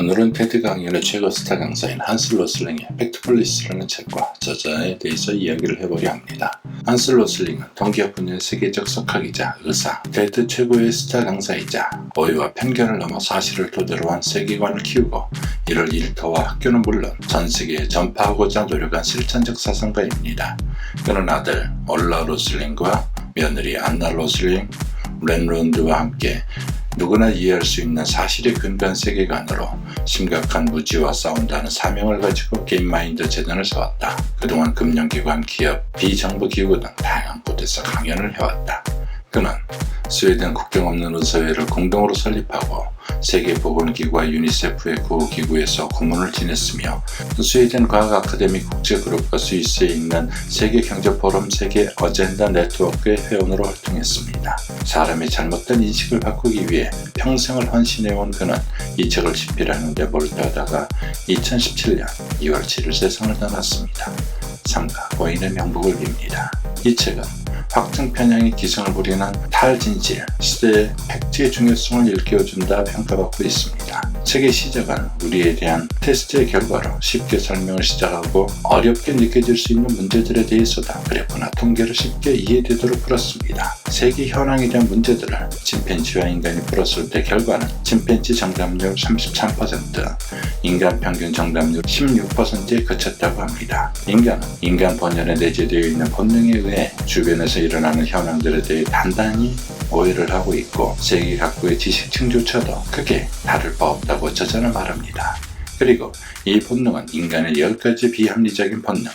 오늘은 테드 강연의 최고 스타 강사인 한슬 로슬링의 팩트폴리스라는 책과 저자에 대해서 이야기를 해보려 합니다. 한슬 로슬링은 동기업 분야의 세계적 석학이자 의사, 테드 최고의 스타 강사이자 오해와 편견을 넘어 사실을 토대로 한 세계관을 키우고 이를 일터와 학교는 물론 전 세계에 전파하고자 노력한 실천적 사상가입니다. 그는 아들 올라 로슬링과 며느리 안나 로슬링, 렌론드와 함께 누구나 이해할 수 있는 사실에 근거한 세계관으로 심각한 무지와 싸운다는 사명을 가지고 게임마인드 재단을 세웠다. 그동안 금융기관, 기업, 비정부 기구 등 다양한 곳에서 강연을 해왔다. 그는 스웨덴 국경 없는 의사회를 공동으로 설립하고 세계보건기구와 유니세프의 구호기구에서 고문을 지냈으며 스웨덴 과학 아카데미 국제그룹과 스위스에 있는 세계경제포럼 세계 어젠다 네트워크의 회원으로 활동했습니다. 사람의 잘못된 인식을 바꾸기 위해 평생을 헌신해온 그는 이 책을 집필하는 데 몰두하다가 2017년 2월 7일 세상을 떠났습니다. 삼가 고인의 명복을 빕니다. 이 책은 확증 편향이 기승을 부리는 탈진실, 시대의 팩트의 중요성을 일깨워준다 평가받고 있습니다. 책의 시작은 우리에 대한 테스트의 결과로 쉽게 설명을 시작하고 어렵게 느껴질 수 있는 문제들에 대해서다 그래프나 통계를 쉽게 이해되도록 풀었습니다. 세계 현황에 대한 문제들을 침팬지와 인간이 풀었을 때 결과는 침팬지 정답률 33%, 인간 평균 정답률 16%에 그쳤다고 합니다. 인간은 인간 본연에 내재되어 있는 본능에 의해 주변에서 일어나는 현황들에 대해 단단히 오해를 하고 있고 세계 각국의 지식층조차도 크게 다를 바 없다고 저자는 말합니다. 그리고 이 본능은 인간의 10가지 비합리적인 본능,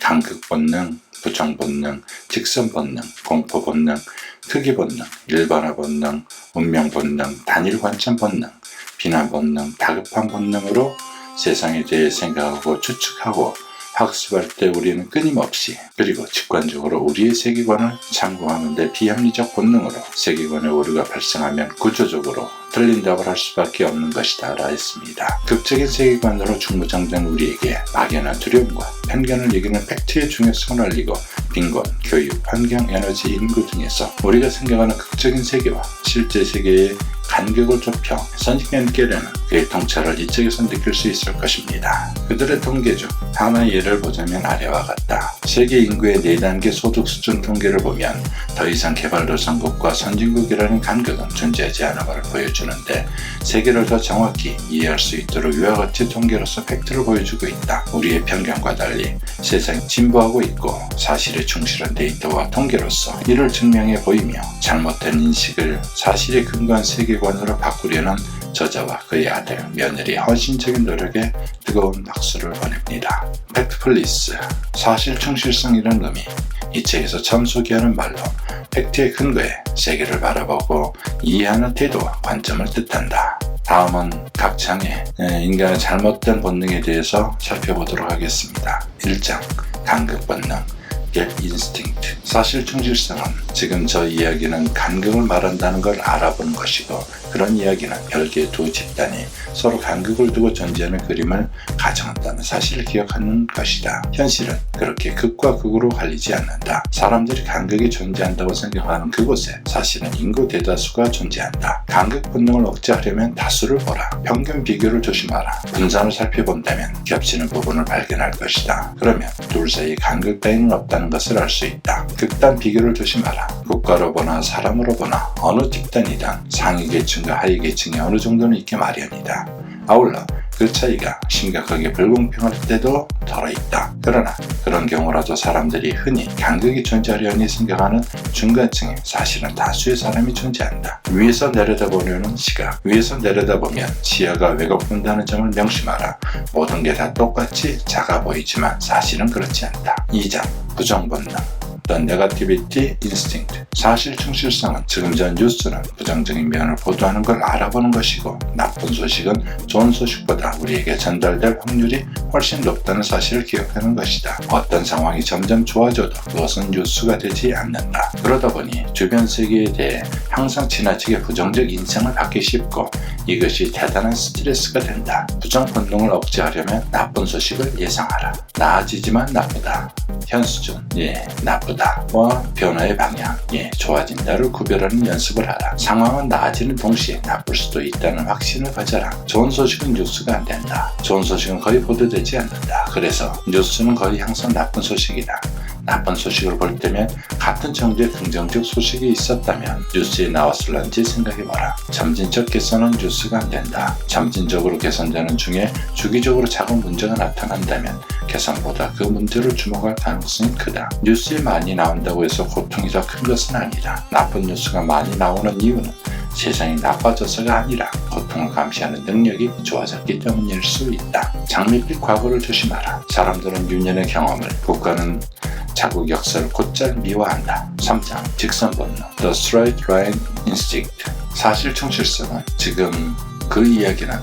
간극 본능, 부정 본능, 직선 본능, 공포 본능, 특이 본능, 일반화 본능, 운명 본능, 단일 관점 본능, 비난 본능, 다급한 본능으로 세상에 대해 생각하고 추측하고 학습할 때 우리는 끊임없이 그리고 직관적으로 우리의 세계관을 참고하는 데 비합리적 본능으로 세계관의 오류가 발생하면 구조적으로 틀린 답을 할 수밖에 없는 것이다 라 했습니다. 극적인 세계관으로 중무장된 우리에게 막연한 두려움과 편견을 이기는 팩트의 중요성을 알리고 빈곤, 교육, 환경, 에너지, 인구 등에서 우리가 생각하는 극적인 세계와 실제 세계의 간격을 좁혀 선진견 깨려는 그의 통찰을 이 책에서 느낄 수 있을 것입니다. 그들의 통계 중 하나의 예를 보자면 아래와 같다. 세계 인구의 4단계 소득 수준 통계를 보면 더 이상 개발도상국과 선진국이라는 간격은 존재하지 않음을 보여주는데 세계를 더 정확히 이해할 수 있도록 이와 같이 통계로서 팩트를 보여주고 있다. 우리의 편견과 달리 세상이 진보하고 있고 사실에 충실한 데이터와 통계로서 이를 증명해 보이며 잘못된 인식을 사실에 근거한 세계 관으로 바꾸려는 저자와 그의 아들, 며느리 헌신적인 노력에 뜨거운 박수를 보냅니다. 팩트플리스, 사실 충실성이라는 의미, 이 책에서 처음 소개하는 말로 팩트의 근거에 세계를 바라보고 이해하는 태도와 관점을 뜻한다. 다음은 각 장의 인간의 잘못된 본능에 대해서 살펴보도록 하겠습니다. 1장 간극 본능 get instinct. 사실 충실성은 지금 저 이야기는 간극을 말한다는 걸 알아보는 것이고 그런 이야기는 별개의 두 집단이 서로 간극을 두고 존재하는 그림을 가정한다는 사실을 기억하는 것이다. 현실은 그렇게 극과 극으로 갈리지 않는다. 사람들이 간극이 존재한다고 생각하는 그곳에 사실은 인구 대다수가 존재한다. 간극 본능을 억제하려면 다수를 보라. 평균 비교를 조심하라. 분산을 살펴본다면 겹치는 부분을 발견할 것이다. 그러면 둘 사이에 간극 따위는 없다는 것을 알 수 있다. 극단 비교를 조심하라. 국가로 보나 사람으로 보나 어느 집단이든 상위 계층과 하위 계층이 어느 정도는 있게 마련이다. 아울러 그 차이가 심각하게 불공평할 때도 덜어 있다. 그러나 그런 경우라도 사람들이 흔히 간극이 존재하려니 생각하는 중간층에 사실은 다수의 사람이 존재한다. 위에서 내려다보려는 시각, 위에서 내려다보면 시야가 왜곡된다는 점을 명심하라. 모든 게 다 똑같이 작아 보이지만 사실은 그렇지 않다. 2장 부정 본능 The Negativity Instinct 사실 충실성은 지금 전 뉴스는 부정적인 면을 보도하는 걸 알아보는 것이고 나쁜 소식은 좋은 소식보다 우리에게 전달될 확률이 훨씬 높다는 사실을 기억하는 것이다. 어떤 상황이 점점 좋아져도 그것은 뉴스가 되지 않는다. 그러다 보니 주변 세계에 대해 항상 지나치게 부정적 인상을 받기 쉽고 이것이 대단한 스트레스가 된다. 부정 본능을 억제하려면 나쁜 소식을 예상하라. 나아지지만 나쁘다. 현 수준, 예, 나쁘다.와 변화의 방향, 예, 좋아진다를 구별하는 연습을 하라. 상황은 나아지는 동시에 나쁠 수도 있다는 확신을 가져라. 좋은 소식은 뉴스가 안 된다. 좋은 소식은 거의 보도되지 않는다. 그래서 뉴스는 거의 항상 나쁜 소식이다. 나쁜 소식을 볼 때면 같은 정도의 긍정적 소식이 있었다면 뉴스에 나왔을런지 생각해봐라. 점진적 개선은 뉴스가 안 된다. 점진적으로 개선되는 중에 주기적으로 작은 문제가 나타난다면 개선보다 그 문제를 주목할 가능성이 크다. 뉴스에 많이 나온다고 해서 고통이 더 큰 것은 아니다. 나쁜 뉴스가 많이 나오는 이유는 세상이 나빠져서가 아니라 고통을 감시하는 능력이 좋아졌기 때문일 수 있다. 장밋빛 과거를 조심하라. 사람들은 유년의 경험을, 국가는 자국 역사를 곧잘 미화한다. 3장 직선 본능 The Straight Line Instinct 사실 충실성은 지금 그 이야기는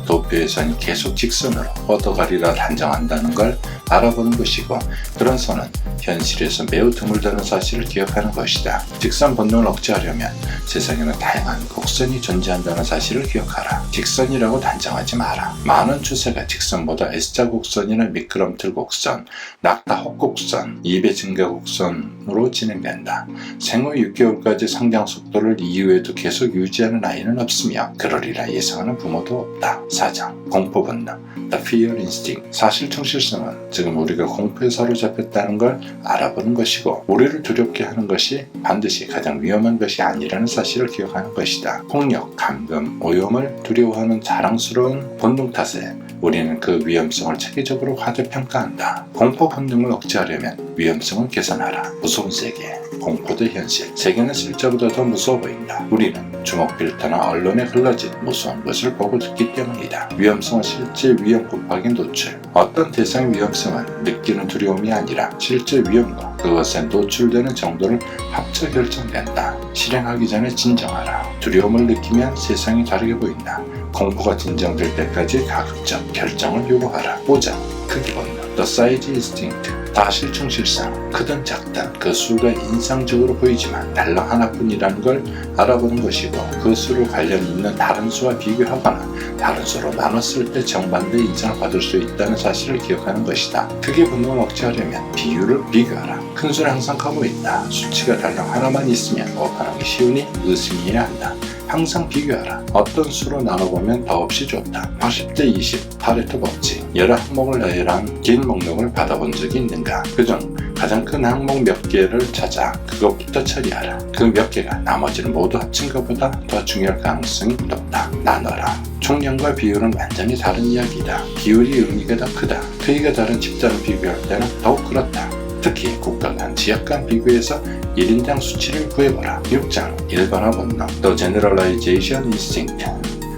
선이 계속 직선으로 뻗어가리라 단정한다는 걸 알아보는 것이고 그런 선은 현실에서 매우 드물다는 사실을 기억하는 것이다. 직선 본능을 억제하려면 세상에는 다양한 곡선이 존재한다는 사실을 기억하라. 직선이라고 단정하지 마라. 많은 추세가 직선보다 S자 곡선이나 미끄럼틀 곡선, 낙타 헛곡선, 2배 증가 곡선으로 진행된다. 생후 6개월까지 성장 속도를 이후에도 계속 유지하는 아이는 없으며 그러리라 예상하는 부모 도 없다. 4장 공포 본능 The Fear Instinct 사실 충실성은 지금 우리가 공포에 사로잡혔다는 걸 알아보는 것이고 우리를 두렵게 하는 것이 반드시 가장 위험한 것이 아니라는 사실을 기억하는 것이다. 폭력, 감금, 오염을 두려워하는 자랑스러운 본능 탓에 우리는 그 위험성을 체계적으로 과대평가한다. 공포 본능을 억제하려면 위험성을 개선하라. 무서운 세계, 공포도 현실. 세계는 실제보다 더 무서워 보인다. 우리는 주목 필터나 언론에 흘러진 무서운 것을 보고 듣기 때문이다. 위험성은 실제 위험 곱하기 노출. 어떤 대상의 위험성은 느끼는 두려움이 아니라 실제 위험과 그것에 노출되는 정도를 합쳐 결정된다. 실행하기 전에 진정하라. 두려움을 느끼면 세상이 다르게 보인다. 공포가 진정될 때까지 가급적 결정을 요구하라. 5장 크기 본능 The Size Instinct 다실 충실성 크든 작든 그 수가 인상적으로 보이지만 달랑 하나뿐이라는 걸 알아보는 것이고 그 수로 관련 있는 다른 수와 비교하거나 다른 수로 나눴을 때 정반대 인상을 받을 수 있다는 사실을 기억하는 것이다. 크게 분노를 억제하려면 비율을 비교하라. 큰 수는 항상 커 보인다. 수치가 달랑 하나만 있으면 오판하기 쉬우니 의심해야 한다. 항상 비교하라. 어떤 수로 나눠보면 더없이 좋다. 80대 20 파레토 법칙 여러 항목을 나열한 긴 목록을 받아본 적이 있는가? 그중 가장 큰 항목 몇 개를 찾아 그것부터 처리하라. 그 몇 개가 나머지를 모두 합친 것보다 더 중요할 가능성이 높다. 나눠라. 총량과 비율은 완전히 다른 이야기다. 비율이 의미가 더 크다. 크기가 다른 집단을 비교할 때는 더욱 그렇다. 특히 국가 간 지역 간 비교해서 1인당 수치를 구해보라. 6장 일반화 본능 The Generalization Instinct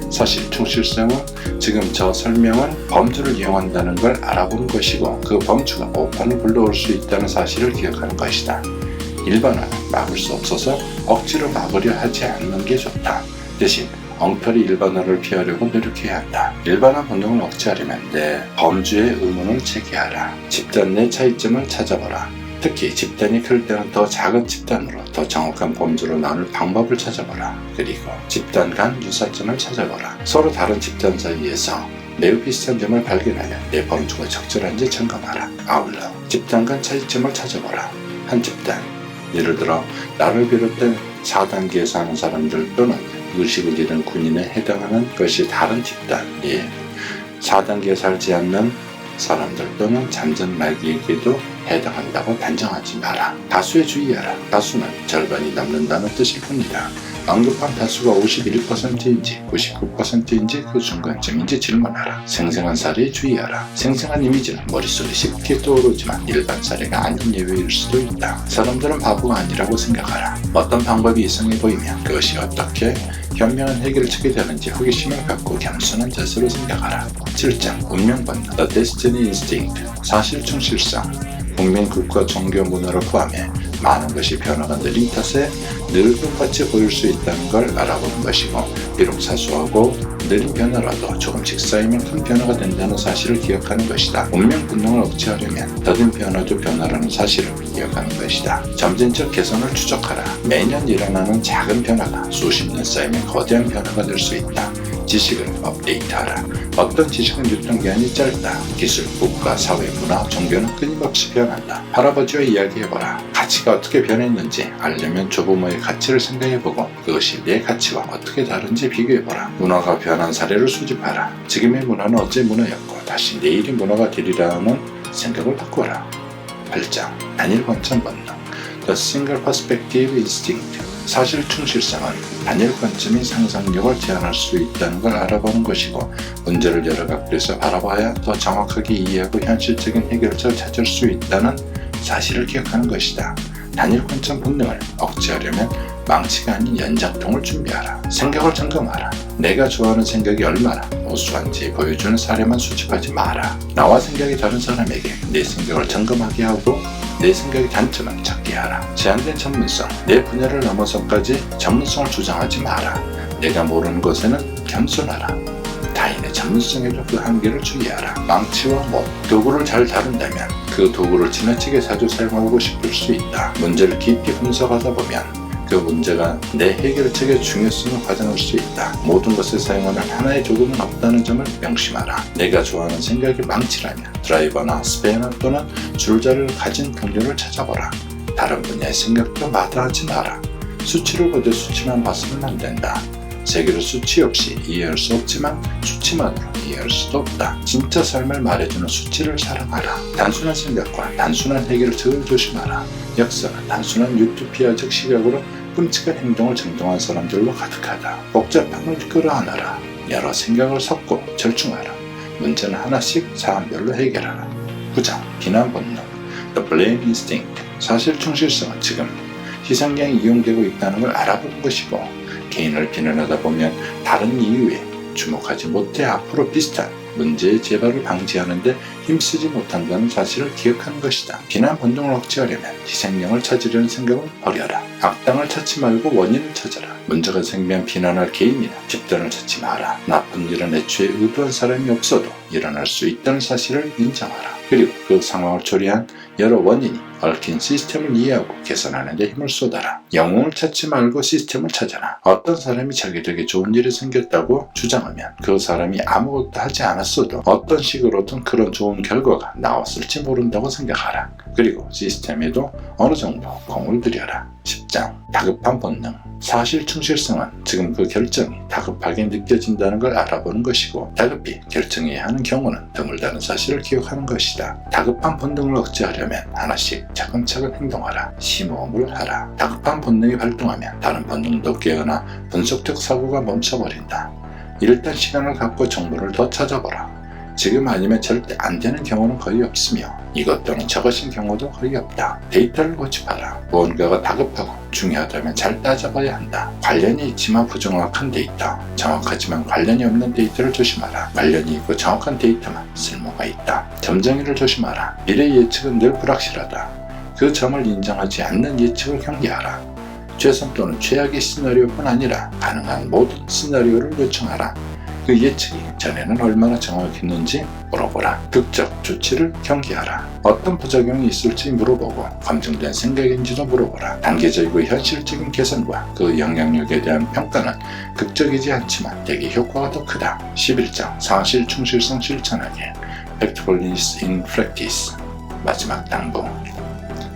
사실 충실성은 지금 저 설명은 범주를 이용한다는 걸 알아보는 것이고 그 범주가 오판을 불러올 수 있다는 사실을 기억하는 것이다. 일반화는 막을 수 없어서 억지로 막으려 하지 않는 게 좋다. 대신 엉터리 일반화를 피하려고 노력해야 한다. 일반화 본능을 억제하려면 내 범주의 의문을 제기하라. 집단 내 차이점을 찾아보라. 특히 집단이 클 때는 더 작은 집단으로 더 정확한 범주로 나눌 방법을 찾아보라. 그리고 집단 간 유사점을 찾아보라. 서로 다른 집단 사이에서 매우 비슷한 점을 발견하여 내 범주가 적절한지 점검하라. 아울러 집단 간 차이점을 찾아보라. 한 집단, 예를 들어 나를 비롯된 4단계에 사는 사람들 또는 의식을 잃은 군인에 해당하는 것이 다른 집단, 예. 4단계에 살지 않는 사람들 또는 잠전 말기에게도 해당한다고 단정하지 마라. 다수에 주의하라. 다수는 절반이 남는다는 뜻일 뿐이다. 언급한 다수가 51%인지 99%인지 그 중간쯤인지 질문하라. 생생한 사례에 주의하라. 생생한 이미지는 머릿속에 쉽게 떠오르지만 일반 사례가 아닌 예외일 수도 있다. 사람들은 바보가 아니라고 생각하라. 어떤 방법이 이상해 보이면 그것이 어떻게 현명한 찾게 되는지 호기심을 갖고 겸손한 자세로 생각하라. 7장 운명 본능 The Destiny Instinct. 사실 충실성. 국민 국가 종교 문화를 포함해 많은 것이 변화가 느린 탓에 늘 똑같이 보일 수 있다는 걸 알아보는 것이고 비록 사소하고 느린 변화라도 조금씩 쌓이면 큰 변화가 된다는 사실을 기억하는 것이다. 운명 본능을 억제하려면 더딘 변화도 변화라는 사실을 기억하는 것이다. 점진적 개선을 추적하라. 매년 일어나는 작은 변화가 수십 년 쌓이면 거대한 변화가 될 수 있다. 지식을 업데이트하라. 어떤 지식은 유통기한이 짧다. 기술, 국가, 사회, 문화, 종교는 끊임없이 변한다. 할아버지와 이야기해보라. 가치가 어떻게 변했는지 알려면 조부모의 가치를 생각해보고 그것이 내 가치와 어떻게 다른지 비교해보라. 문화가 변한 사례를 수집하라. 지금의 문화는 어제 문화였고 다시 내일이 문화가 되리라는 생각을 바꿔라. 8장 단일 관점 본능 The Single Perspective Instinct 사실 충실성은 단일 관점이 상상력을 제한할 수 있다는 걸 알아보는 것이고 문제를 여러 각도에서 바라봐야 더 정확하게 이해하고 현실적인 해결책을 찾을 수 있다는 사실을 기억하는 것이다. 단일 관점 본능을 억제하려면 망치가 아닌 연장통을 준비하라. 생각을 점검하라. 내가 좋아하는 생각이 얼마나 우수한지 보여주는 사례만 수집하지 마라. 나와 생각이 다른 사람에게 내 생각을 점검하게 하고 내 생각의 단점을 찾게 하라. 제한된 전문성, 내 분야를 넘어서까지 전문성을 주장하지 마라. 내가 모르는 것에는 겸손하라. 타인의 전문성에도 그 한계를 주의하라. 망치와 못, 도구를 잘 다룬다면 그 도구를 지나치게 자주 사용하고 싶을 수 있다. 문제를 깊이 분석하다 보면 그 문제가 내 해결책의 중요성을 가져올 수 있다. 모든 것을 사용하는 하나의 조금은 없다는 점을 명심하라. 내가 좋아하는 생각이 망치라면 드라이버나 스페너 또는 줄자를 가진 동료를 찾아보라. 다른 분야의 생각도 마다하지 마라. 수치를 보되 수치만 봤으면 안 된다. 세계를 수치 없이 이해할 수 없지만 수치만으로 이해할 수도 없다. 진짜 삶을 말해주는 수치를 사랑하라. 단순한 생각과 단순한 해결책을 조심하라. 역사는 단순한 유토피아적 시각으로 끔찍한 행동을 정당한 사람들로 가득하다. 복잡함을 끌어안아라. 여러 생각을 섞고 절충하라. 문제는 하나씩 사안별로 해결하라. 9장 비난 본능 The Blame Instinct 사실 충실성은 지금 희생양이 이용되고 있다는 걸 알아보는 것이고 개인을 비난하다 보면 다른 이유에 주목하지 못해 앞으로 비슷한 문제의 재발을 방지하는데 힘쓰지 못한다는 사실을 기억하는 것이다. 비난 본능을 억제하려면 희생양을 찾으려는 생각은 버려라. 악당을 찾지 말고 원인을 찾아라. 문제가 생기면 비난할 개인이나 집단을 찾지 마라. 나쁜 일은 애초에 의도한 사람이 없어도 일어날 수 있다는 사실을 인정하라. 그리고 그 상황을 초래한 여러 원인이 얽힌 시스템을 이해하고 개선하는 데 힘을 쏟아라. 영웅을 찾지 말고 시스템을 찾아라. 어떤 사람이 자기에게 좋은 일이 생겼다고 주장하면 그 사람이 아무것도 하지 않았어도 어떤 식으로든 그런 좋은 결과가 나왔을지 모른다고 생각하라. 그리고 시스템에도 어느 정도 공을 들여라. 10장 다급한 본능 사실 충실성은 지금 그 결정이 다급하게 느껴진다는 걸 알아보는 것이고 다급히 결정해야 하는 경우는 드물다는 사실을 기억하는 것이다. 다급한 본능을 억제하려면 하나씩 차근차근 행동하라. 심호흡을 하라. 다급한 본능이 발동하면 다른 본능도 깨어나 분석적 사고가 멈춰버린다. 일단 시간을 갖고 정보를 더 찾아보라. 지금 아니면 절대 안 되는 경우는 거의 없으며 이것 또는 저것인 경우도 거의 없다. 데이터를 고집하라. 무언가가 다급하고 중요하다면 잘 따져봐야 한다. 관련이 있지만 부정확한 데이터, 정확하지만 관련이 없는 데이터를 조심하라. 관련이 있고 정확한 데이터만 쓸모가 있다. 점쟁이를 조심하라. 미래 예측은 늘 불확실하다. 그 점을 인정하지 않는 예측을 경계하라. 최선 또는 최악의 시나리오뿐 아니라 가능한 모든 시나리오를 요청하라. 그 예측이 전에는 얼마나 정확했는지 물어보라. 극적 조치를 경계하라. 어떤 부작용이 있을지 물어보고 검증된 생각인지도 물어보라. 단계적이고 현실적인 개선과 그 영향력에 대한 평가는 극적이지 않지만 되게 효과가 더 크다. 11장 사실 충실성 실천하기 Factfulness in Practice 마지막 당부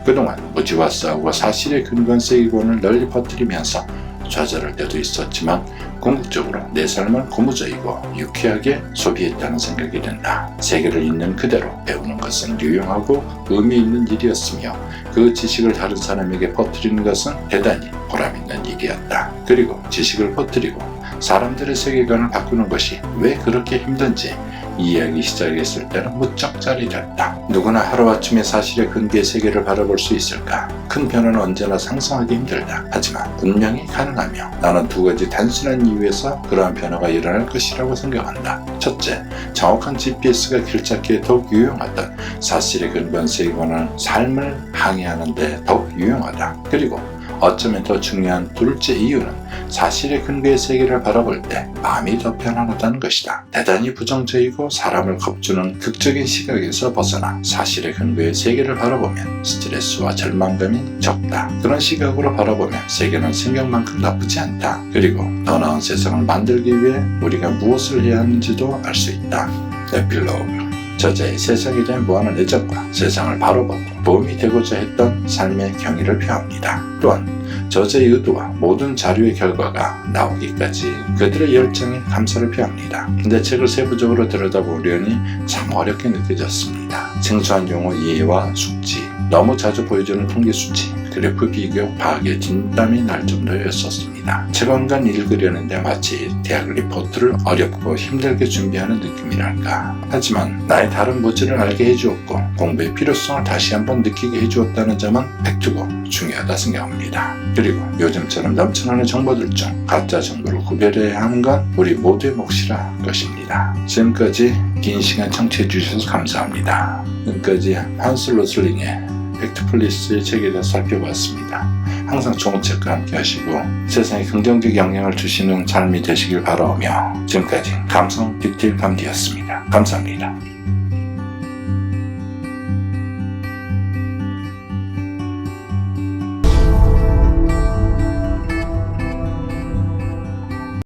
그동안 무지와 싸우고 사실의 근본세계관을 널리 퍼뜨리면서 좌절할 때도 있었지만 궁극적으로 내 삶을 고무적이고 유쾌하게 소비했다는 생각이 든다. 세계를 있는 그대로 배우는 것은 유용하고 의미 있는 일이었으며 그 지식을 다른 사람에게 퍼뜨리는 것은 대단히 보람 있는 일이었다. 그리고 지식을 퍼뜨리고 사람들의 세계관을 바꾸는 것이 왜 그렇게 힘든지 이해하기 시작했을 때는 무척 짜릿했다. 누구나 하루아침에 사실의 근기의 세계를 바라볼 수 있을까? 큰 변화는 언제나 상상하기 힘들다. 하지만 분명히 가능하며 나는 두 가지 단순한 이유에서 그러한 변화가 일어날 것이라고 생각한다. 첫째, 정확한 GPS가 길 찾기에 더욱 유용하던 사실의 근본 세계관은 삶을 항해하는 데 더욱 유용하다. 그리고 어쩌면 더 중요한 둘째 이유는 사실의 근거의 세계를 바라볼 때 마음이 더 편안하다는 것이다. 대단히 부정적이고 사람을 겁주는 극적인 시각에서 벗어나 사실의 근거의 세계를 바라보면 스트레스와 절망감이 적다. 그런 시각으로 바라보면 세계는 생명만큼 나쁘지 않다. 그리고 더 나은 세상을 만들기 위해 우리가 무엇을 해야 하는지도 알 수 있다. 에필로그 저자의 세상에 대한 무한한 애정과 세상을 바로보고 도움이 되고자 했던 삶의 경위를 표합니다. 또한 저자의 의도와 모든 자료의 결과가 나오기까지 그들의 열정에 감사를 표합니다. 근데 책을 세부적으로 들여다보려니 참 어렵게 느껴졌습니다. 생소한 용어 이해와 숙지, 너무 자주 보여주는 통계 수치, 그래프 비교, 파악에 진땀이 날 정도였었습니다. 책 한권 읽으려는데 마치 대학 리포트를 어렵고 힘들게 준비하는 느낌이랄까. 하지만 나의 다른 모질을 알게 해주었고 공부의 필요성을 다시 한번 느끼게 해주었다는 점은 팩트고 중요하다 생각합니다. 그리고 요즘처럼 넘쳐나는 정보들 중 가짜 정보를 구별해야 하는 건 우리 모두의 몫이라 것입니다. 지금까지 긴 시간 청취해 주셔서 감사합니다. 지금까지 한스 로슬링의 팩트플리스의 책에 대해 살펴봤습니다. 항상 좋은 책과 함께 하시고 세상에 긍정적 영향을 주시는 삶이 되시길 바라오며 지금까지 감성 디테일 감디였습니다. 감사합니다.